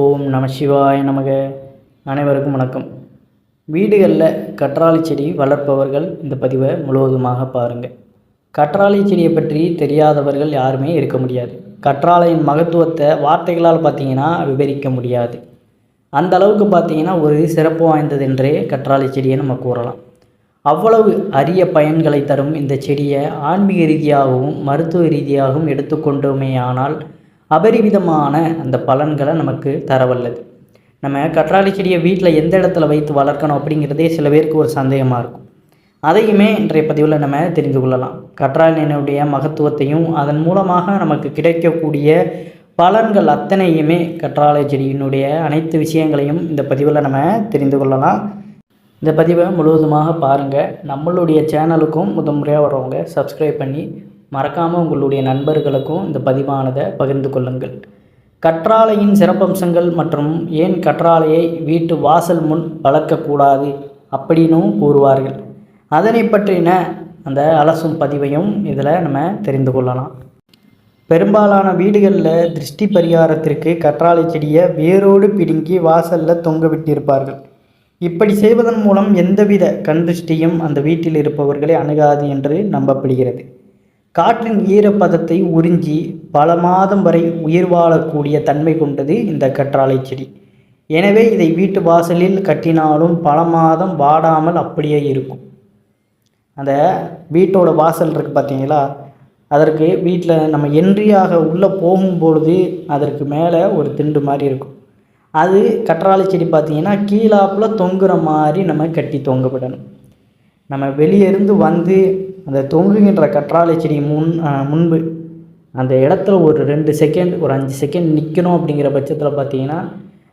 ஓம் நம சிவாய நமக. அனைவருக்கும் வணக்கம். வீடுகளில் கற்றாழை செடி வளர்ப்பவர்கள் இந்த பதிவை முழுவதுமாக பாருங்கள் கற்றாழை செடியை பற்றி தெரியாதவர்கள் யாருமே இருக்க முடியாது. கற்றாழையின் மகத்துவத்தை வார்த்தைகளால் பார்த்தீங்கன்னா விவரிக்க முடியாது. அந்த அளவுக்கு பார்த்தீங்கன்னா ஒரு சிறப்பு வாய்ந்ததென்றே கற்றாழை செடியை நம்ம கூறலாம். அவ்வளவு அரிய பயன்களை தரும் இந்த செடியை ஆன்மீக ரீதியாகவும் மருத்துவ ரீதியாகவும் எடுத்துக்கொண்டோமேயானால் அபரிவிதமான அந்த பலன்களை நமக்கு தரவல்லது. நம்ம கற்றாழை செடியை வீட்டில் எந்த இடத்துல வைத்து வளர்க்கணும் அப்படிங்கிறதே சில பேருக்கு ஒரு சந்தேகமாக இருக்கும். அதையுமே இன்றைய பதிவில் நம்ம தெரிந்து கொள்ளலாம். கற்றாழையினுடைய மகத்துவத்தையும் அதன் மூலமாக நமக்கு கிடைக்கக்கூடிய பலன்கள் அத்தனையுமே கற்றாழை செடியினுடைய அனைத்து விஷயங்களையும் இந்த பதிவில் நம்ம தெரிந்து கொள்ளலாம். இந்த பதிவை முழுவதுமாக பாருங்கள் நம்மளுடைய சேனலுக்கும் முதன்முறையாக வரவங்க சப்ஸ்கிரைப் பண்ணி மறக்காமல் உங்களுடைய நண்பர்களுக்கும் இந்த பதிவானதை பகிர்ந்து கொள்ளுங்கள். கற்றாழையின் சிறப்பம்சங்கள் மற்றும் ஏன் கற்றாழையை வீட்டு வாசல் முன் வளர்க்கக்கூடாது அப்படின்னும் கூறுவார்கள். அதனை பற்றின அந்த அலசும் பதிவையும் இதில் நம்ம தெரிந்து கொள்ளலாம். பெரும்பாலான வீடுகளில் திருஷ்டி பரிகாரத்திற்கு கற்றாழை செடியை வேரோடு பிடுங்கி வாசலில் தொங்க விட்டிருப்பார்கள். இப்படி செய்வதன் மூலம் எந்தவித கண் திருஷ்டியும் அந்த வீட்டில் இருப்பவர்களை அணுகாது என்று நம்பப்படுகிறது. காற்றின் ஈரப்பதத்தை உறிஞ்சி பல மாதம் வரை உயிர் வாழக்கூடிய தன்மை கொண்டது இந்த கற்றாழை செடி. எனவே இதை வீட்டு வாசலில் கட்டினாலும் பல மாதம் வாடாமல் அப்படியே இருக்கும். அந்த வீட்டோட வாசல் இருக்குது பார்த்தீங்களா? அதற்கு வீட்டில் நம்ம என்ட்ரியாக உள்ளே போகும்பொழுது அதற்கு மேலே ஒரு திண்டு மாதிரி இருக்கும். அது கற்றாழை செடி பார்த்திங்கன்னா கீழாப்பில் தொங்குற மாதிரி நம்ம கட்டி தொங்க விடணும். நம்ம வெளியே இருந்து வந்து அந்த தொங்குகின்ற கற்றாழை செடி முன் முன்பு அந்த இடத்துல ஒரு ரெண்டு செகண்ட் ஒரு அஞ்சு செகண்ட் நிற்கணும் அப்படிங்கிற பட்சத்தில் பார்த்தீங்கன்னா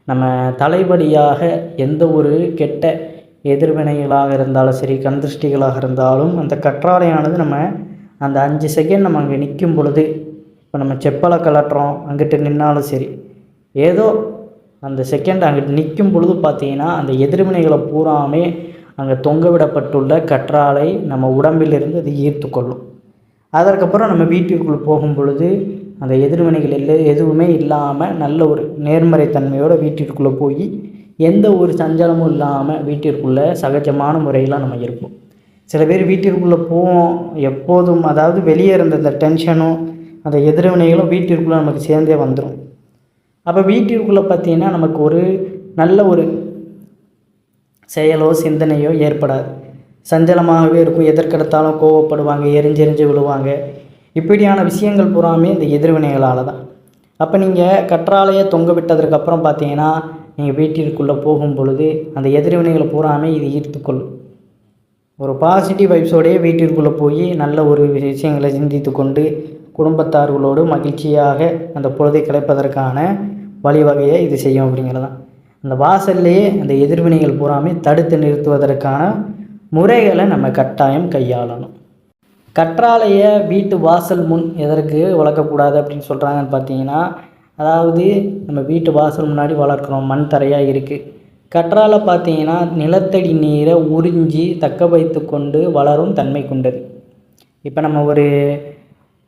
நம்ம தலைபடியாக எந்த ஒரு கெட்ட எதிர்வினைகளாக இருந்தாலும் சரி கந்திருஷ்டிகளாக இருந்தாலும் அந்த கற்றாழையானது நம்ம அந்த அஞ்சு செகண்ட் நம்ம அங்கே நிற்கும் பொழுது இப்போ நம்ம செப்பலை கலட்டுறோம் அங்கிட்டு நின்னாலும் சரி ஏதோ அந்த செகண்ட் அங்கிட்டு நிற்கும் பொழுது பார்த்தீங்கன்னா அந்த எதிர்வினைகளை பூராமே அங்கே தொங்க விடப்பட்டுள்ள கற்றாழை நம்ம உடம்பிலிருந்து அது ஈர்த்து கொள்ளும் அதற்கப்புறம் நம்ம வீட்டிற்குள் போகும் பொழுது அந்த எதிர்வினைகள் இல்லை எதுவுமே இல்லாமல் நல்ல ஒரு நேர்மறை தன்மையோடு வீட்டிற்குள்ளே போய் எந்த ஒரு சஞ்சலமும் இல்லாமல் வீட்டிற்குள்ளே சகஜமான முறையில் நம்ம இருப்போம். சில பேர் வீட்டிற்குள்ளே போவோம் எப்போதும் அதாவது வெளியே இருந்த அந்த டென்ஷனும் அந்த எதிர்வினைகளும் வீட்டிற்குள்ளே நமக்கு சேர்ந்தே வந்துடும் அப்போ வீட்டிற்குள்ளே பார்த்தீங்கன்னா நமக்கு ஒரு நல்ல ஒரு செயலோ சிந்தனையோ ஏற்படாது. சஞ்சலமாகவே இருக்கும் எதற்கெடுத்தாலும் கோவப்படுவாங்க எரிஞ்செறிஞ்சு விழுவாங்க. இப்படியான விஷயங்கள் பூராமே இந்த எதிர்வினைகளால் தான். அப்போ நீங்கள் கற்றாழையை தொங்க விட்டதற்கப்புறம் பார்த்தீங்கன்னா நீங்கள் வீட்டிற்குள்ளே போகும் பொழுது அந்த எதிர்வினைகளை பூராமே இது ஈர்த்துக்கொள்ளும். ஒரு பாசிட்டிவ் வைப்ஸோடையே வீட்டிற்குள்ளே போய் நல்ல ஒரு விஷயங்களை சிந்தித்து கொண்டு குடும்பத்தார்களோடு மகிழ்ச்சியாக அந்த பொழுதை கிடைப்பதற்கான வழிவகையை இது செய்யும் அப்படிங்கிறது அந்த வாசல்லையே அந்த எதிர்வினைகள் பூராமே தடுத்து நிறுத்துவதற்கான முறைகளை நம்ம கட்டாயம் கையாளணும். கற்றாழைய வீட்டு வாசல் முன் எதற்கு வளர்க்கக்கூடாது அப்படின்னு சொல்கிறாங்கன்னு பார்த்தீங்கன்னா அதாவது நம்ம வீட்டு வாசல் முன்னாடி வளர்க்குறோம் மண் தரையாக இருக்குது கற்றாழை பார்த்தீங்கன்னா நிலத்தடி நீரை உறிஞ்சி தக்க வைத்து கொண்டு வளரும் தன்மை கொண்டது. இப்போ நம்ம ஒரு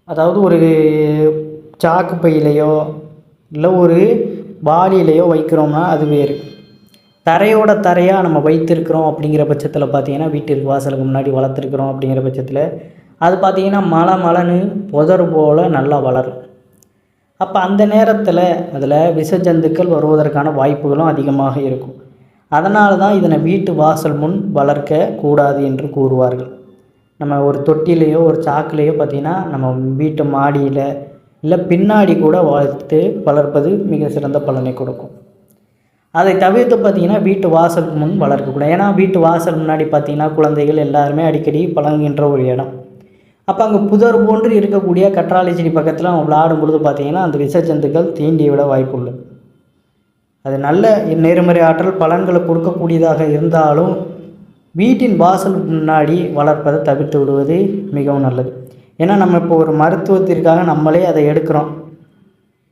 அதாவது ஒரு சாக்கு பையிலையோ இல்லை ஒரு வாளியிலையோ வைக்கிறோம்னா அது வேறு. தரையோட தரையாக நம்ம வைத்திருக்கிறோம் அப்படிங்கிற பட்சத்தில் பார்த்தீங்கன்னா வீட்டிற்கு வாசலுக்கு முன்னாடி வளர்த்துருக்குறோம் அப்படிங்கிற பட்சத்தில் அது பார்த்திங்கன்னா மலை மலைன்னு புதர் போல் நல்லா வளரும். அப்போ அந்த நேரத்தில் அதில் விஷஜந்துக்கள் வருவதற்கான வாய்ப்புகளும் அதிகமாக இருக்கும். அதனால தான் இதனை வீட்டு வாசல் முன் வளர்க்க கூடாது என்று கூறுவார்கள். நம்ம ஒரு தொட்டிலேயோ ஒரு சாக்குலேயோ பார்த்திங்கன்னா நம்ம வீட்டு மாடியில் இல்லை பின்னாடி கூட வளர்த்து வளர்ப்பது மிக சிறந்த பலனை கொடுக்கும். அதை தவிர்த்து பார்த்திங்கன்னா வீட்டு வாசலுக்கு முன் வளர்க்கக்கூடாது. ஏன்னா வீட்டு வாசல் முன்னாடி பார்த்திங்கன்னா குழந்தைகள் எல்லாருமே அடிக்கடி பழங்குகின்ற ஒரு இடம். அப்போ அங்கே புதர் போன்று இருக்கக்கூடிய கற்றாழை செடி பக்கத்தில் அவங்க விளையாடும் பொழுது பார்த்திங்கன்னா அந்த விஷஜந்துக்கள் தீண்டி விட வாய்ப்புள்ளது அது நல்ல நேர்மறை ஆற்றல் பலன்களை கொடுக்கக்கூடியதாக இருந்தாலும் வீட்டின் வாசல் முன்னாடி வளர்ப்பதை தவிர்த்து விடுவது மிகவும் நல்லது. ஏன்னா நம்ம இப்போ ஒரு மருத்துவத்திற்காக நம்மளே அதை எடுக்கிறோம்.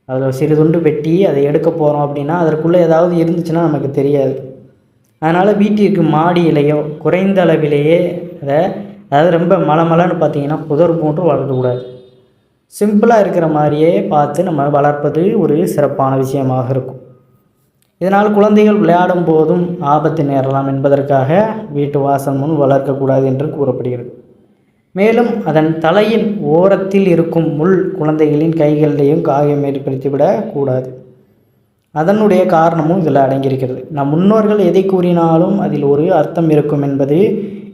அதில் சிறிதுண்டு வெட்டி அதை எடுக்க போகிறோம் அப்படின்னா அதற்குள்ளே ஏதாவது இருந்துச்சுன்னா நமக்கு தெரியாது. அதனால் வீட்டிற்கு மாடியிலேயோ குறைந்த அளவிலேயே அதை அதாவது ரொம்ப மலை மலைன்னு பார்த்தீங்கன்னா புதர் போன்று வளர்க்கக்கூடாது சிம்பிளாக இருக்கிற மாதிரியே பார்த்து நம்ம வளர்ப்பது ஒரு சிறப்பான விஷயமாக இருக்கும். இதனால் குழந்தைகள் விளையாடும் போதும் ஆபத்து நேரலாம் என்பதற்காக வீட்டு வாசல் முன் வளர்க்கக்கூடாது என்று கூறப்படுகிறது. மேலும் அதன் தலையின் ஓரத்தில் இருக்கும் முள் குழந்தைகளின் கைகளிலேயும் காயம் ஏற்படுத்திவிடக் கூடாது அதனுடைய காரணமும் இதில் அடங்கியிருக்கிறது. நம் முன்னோர்கள் எதை கூறினாலும் அதில் ஒரு அர்த்தம் இருக்கும் என்பது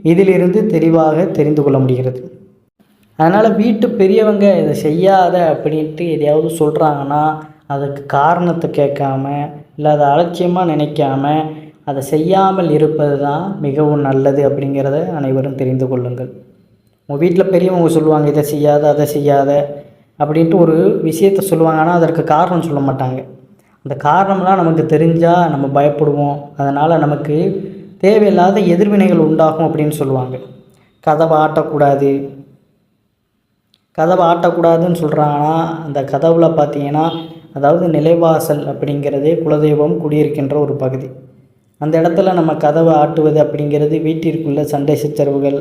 இதிலிருந்து தெளிவாக தெரிந்து கொள்ள முடிகிறது. அதனால் வீட்டு பெரியவங்க இதை செய்யாத அப்படின்ட்டு எதையாவது சொல்கிறாங்கன்னா அதுக்கு காரணத்தை கேட்காம இல்லை அதை அலட்சியமாக நினைக்காம அதை செய்யாமல் இருப்பது தான் மிகவும் நல்லது அப்படிங்கிறத அனைவரும் தெரிந்து கொள்ளுங்கள். உங்கள் வீட்டில் பெரியவங்க சொல்லுவாங்க இதை செய்யாத அதை செய்யாத அப்படின்ட்டு ஒரு விஷயத்த சொல்லுவாங்க ஆனால் அதற்கு காரணம் சொல்ல மாட்டாங்க. அந்த காரணம்லாம் நமக்கு தெரிஞ்சால் நம்ம பயப்படுவோம். அதனால் நமக்கு தேவையில்லாத எதிர்வினைகள் உண்டாகும் அப்படின்னு சொல்லுவாங்க. கதவை ஆட்டக்கூடாது. கதவை ஆட்டக்கூடாதுன்னு சொல்கிறாங்கன்னா அந்த கதவுல பார்த்தீங்கன்னா அதாவது நிலைவாசல் அப்படிங்கிறதே குலதெய்வம் குடியிருக்கின்ற ஒரு பகுதி. அந்த இடத்துல நம்ம கதவை ஆட்டுவது அப்படிங்கிறது வீட்டிற்குள்ள சண்டை சச்சரவுகள்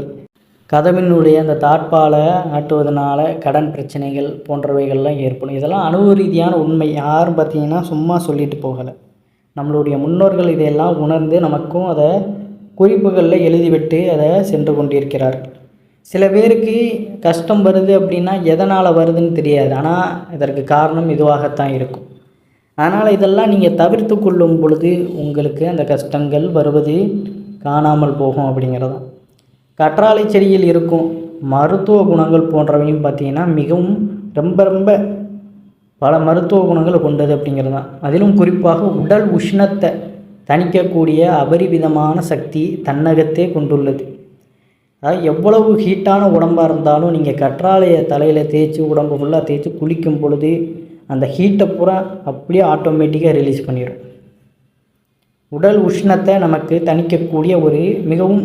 கதவினுடைய அந்த தாட்பாலை ஆட்டுவதனால கடன் பிரச்சனைகள் போன்றவைகள்லாம் ஏற்படும். இதெல்லாம் அனுபவ ரீதியான உண்மை. யாரும் பார்த்தீங்கன்னா சும்மா சொல்லிட்டு போகலை. நம்மளுடைய முன்னோர்கள் இதையெல்லாம் உணர்ந்து நமக்கும் அதை குறிப்புகளில் எழுதிவிட்டு அதை சென்று கொண்டிருக்கிறார்கள் சில பேருக்கு கஷ்டம் வருது அப்படின்னா எதனால் வருதுன்னு தெரியாது. ஆனால் இதற்கு காரணம் இதுவாகத்தான் இருக்கும். அதனால் இதெல்லாம் நீங்கள் தவிர்த்து கொள்ளும் பொழுது உங்களுக்கு அந்த கஷ்டங்கள் வருவது காணாமல் போகும் அப்படிங்கிறதான் கற்றாழை செடியில் இருக்கும் மருத்துவ குணங்கள் போன்றவையும் பார்த்தீங்கன்னா மிகவும் ரொம்ப ரொம்ப பல மருத்துவ குணங்களை கொண்டது அப்படிங்கிறது தான். அதிலும் குறிப்பாக உடல் உஷ்ணத்தை தணிக்கக்கூடிய அபரிவிதமான சக்தி தன்னகத்தே கொண்டுள்ளது. அதாவது எவ்வளவு ஹீட்டான உடம்பாக இருந்தாலும் நீங்கள் கற்றாழையை தலையில் தேய்ச்சி உடம்பு ஃபுல்லாக தேய்ச்சி குளிக்கும் பொழுது அந்த ஹீட்டை பூரா அப்படியே ஆட்டோமேட்டிக்காக ரிலீஸ் பண்ணிடும் உடல் உஷ்ணத்தை நமக்கு தணிக்கக்கூடிய ஒரு மிகவும்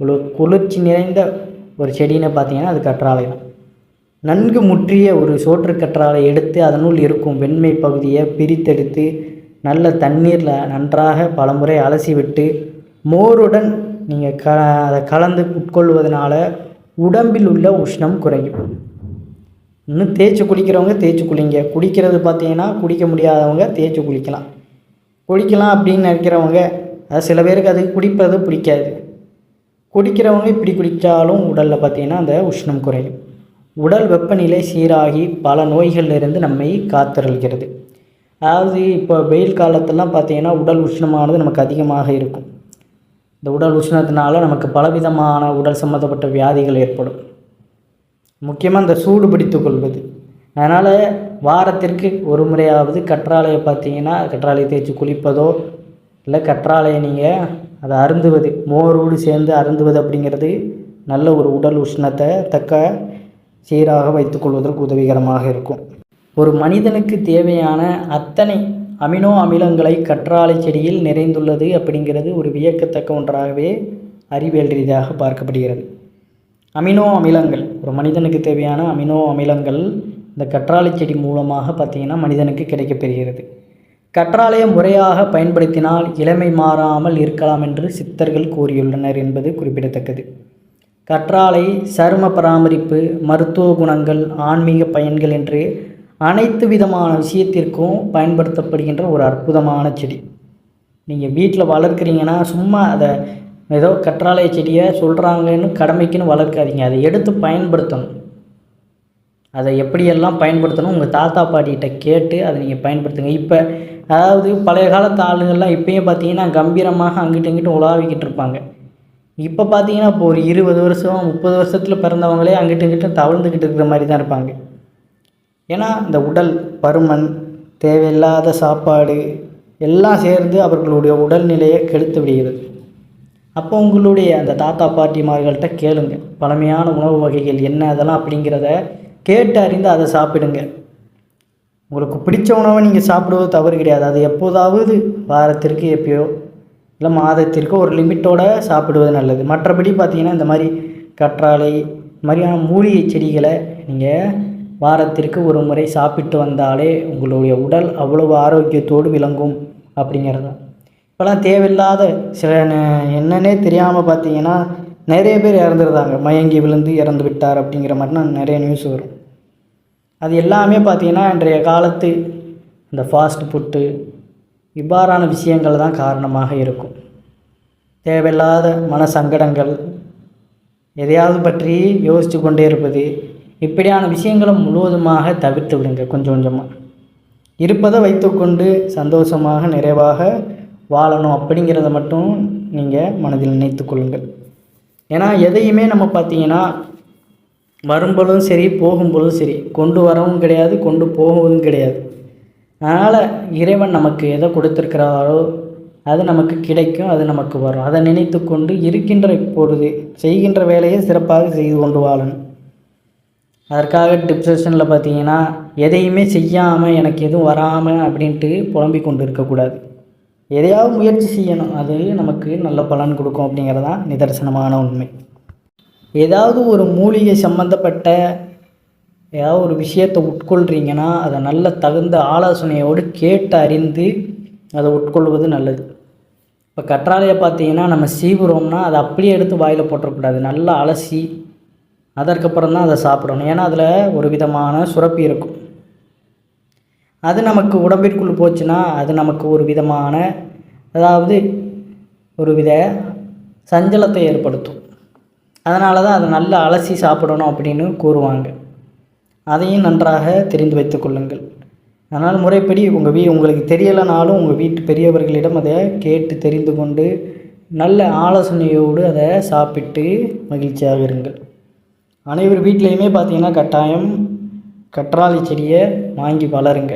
இவ்வளோ குளிர்ச்சி நிறைந்த ஒரு செடின்னு பார்த்தீங்கன்னா அது கற்றாழை தான். நன்கு முற்றிய ஒரு சோற்று கற்றாழை எடுத்து அதனுள் இருக்கும் வெண்மை பகுதியை பிரித்தெடுத்து நல்ல தண்ணீரில் நன்றாக பலமுறை அலசி விட்டு மோருடன் நீங்கள் க அதை கலந்து உட்கொள்வதனால உடம்பில் உள்ள உஷ்ணம் குறையும். இன்னும் தேய்ச்சி குளிக்கிறவங்க தேய்ச்சி குளிங்க. குடிக்கிறது பார்த்தீங்கன்னா குடிக்க முடியாதவங்க தேய்ச்சி குளிக்கலாம். குளிக்கலாம் அப்படின்னு நினைக்கிறவங்க அது சில பேருக்கு அது குடிப்பது பிடிக்காது. குடிக்கிறவங்க இப்படி குடித்தாலும் உடலில் பார்த்தீங்கன்னா அந்த உஷ்ணம் குறையும். உடல் வெப்பநிலை சீராகி பல நோய்களிலிருந்து நம்மை காத்தருள்கிறது. அதாவது இப்போ வெயில் காலத்திலலாம் பார்த்தீங்கன்னா உடல் உஷ்ணமானது நமக்கு அதிகமாக இருக்கும். இந்த உடல் உஷ்ணத்தினால நமக்கு பலவிதமான உடல் சம்மந்தப்பட்ட வியாதிகள் ஏற்படும். முக்கியமாக இந்த சூடு பிடித்து கொள்வது. அதனால் வாரத்திற்கு ஒரு முறையாவது கற்றாழையை பார்த்தீங்கன்னா கற்றாழையை தேய்ச்சி குளிப்பதோ இல்லை கற்றாழையை நீங்கள் அதை அருந்துவது மோரோடு சேர்ந்து அருந்துவது அப்படிங்கிறது நல்ல ஒரு உடல் உஷ்ணத்தை தக்க சீராக வைத்துக்கொள்வதற்கு உதவிகரமாக இருக்கும். ஒரு மனிதனுக்கு தேவையான அத்தனை அமினோ அமிலங்களை கற்றாழை செடியில் நிறைந்துள்ளது அப்படிங்கிறது ஒரு வியக்கத்தக்க ஒன்றாகவே அறிவியல் ரீதியாக பார்க்கப்படுகிறது. அமினோ அமிலங்கள் ஒரு மனிதனுக்கு தேவையான அமினோ அமிலங்கள் இந்த கற்றாழை செடி மூலமாக பார்த்திங்கன்னா மனிதனுக்கு கிடைக்கப்பெறுகிறது கற்றாழையை முறையாக பயன்படுத்தினால் இளமை மாறாமல் இருக்கலாம் என்று சித்தர்கள் கூறியுள்ளனர் என்பது குறிப்பிடத்தக்கது. கற்றாழை சரும பராமரிப்பு மருத்துவ குணங்கள் ஆன்மீக பயன்கள் என்று அனைத்து விதமான விஷயத்திற்கும் பயன்படுத்தப்படுகின்ற ஒரு அற்புதமான செடி. நீங்கள் வீட்டில் வளர்க்குறீங்கன்னா சும்மா அதை ஏதோ கற்றாழை செடியை சொல்கிறாங்கன்னு கடமைக்குன்னு வளர்க்காதீங்க. அதை எடுத்து பயன்படுத்தணும். அதை எப்படியெல்லாம் பயன்படுத்தணும் உங்கள் தாத்தா பாட்டிகிட்ட கேட்டு அதை நீங்கள் பயன்படுத்துங்க. இப்போ அதாவது பழைய காலத்து ஆளுங்கள்லாம் இப்போயும் பார்த்தீங்கன்னா கம்பீரமாக அங்கிட்டு இங்கிட்டு உலாவிக்கிட்டு இருப்பாங்க. இப்போ பார்த்தீங்கன்னா இப்போ ஒரு இருபது வருஷம் முப்பது வருஷத்தில் பிறந்தவங்களே அங்கிட்டு இங்கிட்டு தவழ்ந்துக்கிட்டு இருக்கிற மாதிரி தான் இருப்பாங்க. ஏன்னா இந்த உடல் பருமன் தேவையில்லாத சாப்பாடு எல்லாம் சேர்ந்து அவர்களுடைய உடல்நிலையை கெடுத்து விடுகிறது. அப்போ உங்களுடைய அந்த தாத்தா பாட்டிமார்கள்ட்ட கேளுங்க. பழமையான உணவு வகைகள் என்ன அதெல்லாம் அப்படிங்கிறத கேட்டு அறிந்து அதை சாப்பிடுங்க. உங்களுக்கு பிடிச்ச உணவை நீங்கள் சாப்பிடுவது தவறு கிடையாது. அது எப்போதாவது வாரத்திற்கு எப்பயோ இல்லை மாதத்திற்கு ஒரு லிமிட்டோட சாப்பிடுவது நல்லது. மற்றபடி பார்த்தீங்கன்னா இந்த மாதிரி கற்றாழை இந்த மாதிரியான மூலிகை செடிகளை நீங்கள் வாரத்திற்கு ஒரு முறை சாப்பிட்டு வந்தாலே உங்களுடைய உடல் அவ்வளவு ஆரோக்கியத்தோடு விளங்கும் அப்படிங்கிறது தான். இப்போலாம் தேவையில்லாத சில என்னன்னே தெரியாமல் பார்த்தீங்கன்னா நிறைய பேர் இறந்துருந்தாங்க. மயங்கி விழுந்து இறந்து விட்டார் அப்படிங்கிற மாதிரிலாம் நிறைய நியூஸ் வரும். அது எல்லாமே பார்த்தீங்கன்னா இன்றைய காலத்து இந்த ஃபாஸ்ட் ஃபுட்டு இவ்வாறான விஷயங்கள் தான் காரணமாக இருக்கும். தேவையில்லாத மன சங்கடங்கள் எதையாவது பற்றி யோசித்து கொண்டே இருப்பது இப்படியான விஷயங்களை முழுவதுமாக தவிர்த்து விடுங்க கொஞ்சம் கொஞ்சமாக இருப்பதை வைத்துக்கொண்டு சந்தோஷமாக நிறைவாக வாழணும் அப்படிங்கிறத மட்டும் நீங்கள் மனதில் நினைத்து கொள்ளுங்கள். ஏன்னா எதையுமே நம்ம பார்த்தீங்கன்னா வரும்பொழுதும் சரி போகும்பொழுதும் சரி கொண்டு வரவும் கிடையாது கொண்டு போகவும் கிடையாது. அதனால் இறைவன் நமக்கு எதை கொடுத்துருக்கிறாரோ அது நமக்கு கிடைக்கும் அது நமக்கு வரும். அதை நினைத்து கொண்டு இருக்கின்ற இப்பொழுது செய்கின்ற வேலையை சிறப்பாக செய்து கொண்டு வாழணும். அதற்காக டிப்ரெஷனில் பார்த்தீங்கன்னா எதையுமே செய்யாமல் எனக்கு எதுவும் வராமல் அப்படின்ட்டு புலம்பிக் கொண்டு இருக்கக்கூடாது. எதையாவது முயற்சி செய்யணும். அது நமக்கு நல்ல பலன் கொடுக்கும் அப்படிங்கிறது தான் நிதர்சனமான உண்மை. ஏதாவது ஒரு மூலிகை சம்மந்தப்பட்ட ஏதாவது ஒரு விஷயத்தை உட்கொள்கிறீங்கன்னா அதை நல்ல தகுந்த ஆலோசனையோடு கேட்டு அறிந்து அதை உட்கொள்வது நல்லது. இப்போ கற்றாழையை பார்த்தீங்கன்னா நம்ம சீவுறோம்னா அதை அப்படியே எடுத்து வாயில் போட்டுறக்கூடாது. நல்லா அலசி அதற்கப்புறம் தான் அதை சாப்பிடணும். ஏன்னா அதில் ஒரு விதமான சுரப்பி இருக்கும். அது நமக்கு உடம்பிற்குள் போச்சுன்னா அது நமக்கு ஒரு விதமான அதாவது ஒரு வித சஞ்சலத்தை ஏற்படுத்தும். அதனால தான் அதை நல்லா அலசி சாப்பிடணும் அப்படின்னு கூறுவாங்க. அதையும் நன்றாக தெரிந்து வைத்து கொள்ளுங்கள். அதனால் முறைப்படி உங்கள் வீ உங்களுக்கு தெரியலைனாலும் உங்கள் வீட்டு பெரியவர்களிடம் அதை கேட்டு தெரிந்து கொண்டு நல்ல ஆலோசனையோடு அதை சாப்பிட்டு மகிழ்ச்சியாக இருங்கள். அனைவர் வீட்லேயுமே பார்த்தீங்கன்னா கட்டாயம் கற்றாழை செடியை வாங்கி வளருங்க.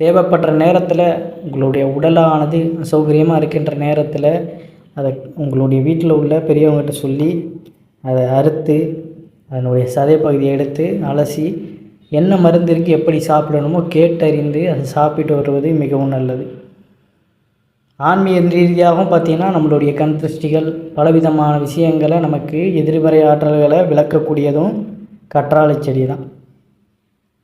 தேவைப்படுற நேரத்தில் உங்களுடைய உடலானது அசௌகரியமாக இருக்கின்ற நேரத்தில் அதை உங்களுடைய வீட்டில் உள்ள பெரியவங்ககிட்ட சொல்லி அதை அறுத்து அதனுடைய சதை பகுதியை எடுத்து அலசி என்ன மருந்து இருக்குது எப்படி சாப்பிடணுமோ கேட்டறிந்து அதை சாப்பிட்டு வருவது மிகவும் நல்லது. ஆன்மீக ரீதியாகவும் பார்த்திங்கன்னா நம்மளுடைய கண் திருஷ்டிகள் பலவிதமான விஷயங்களை நமக்கு எதிர்மறை ஆற்றல்களை விளக்கக்கூடியதும் கற்றாழை செடி தான்.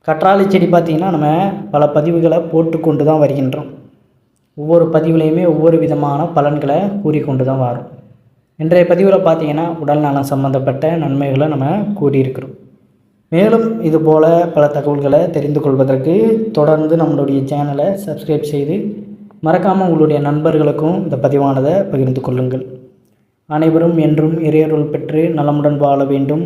கற்றாழை செடி பார்த்திங்கன்னா நம்ம பல பதிவுகளை போட்டுக்கொண்டு தான் வருகின்றோம். ஒவ்வொரு பதிவுலேயுமே ஒவ்வொரு விதமான பலன்களை கூறிக்கொண்டு தான் வரும். இன்றைய பதிவில் பார்த்தீங்கன்னா உடல் நலம் சம்மந்தப்பட்ட நன்மைகளை நம்ம கூறியிருக்கிறோம். மேலும் இது போல் பல தகவல்களை தெரிந்து கொள்வதற்கு தொடர்ந்து நம்மளுடைய சேனலை சப்ஸ்கிரைப் செய்து மறக்காமல் உங்களுடைய நண்பர்களுக்கும் இந்த பதிவானதை பகிர்ந்து கொள்ளுங்கள். அனைவரும் என்றும் இறையருள் பெற்று நலமுடன் வாழ வேண்டும்.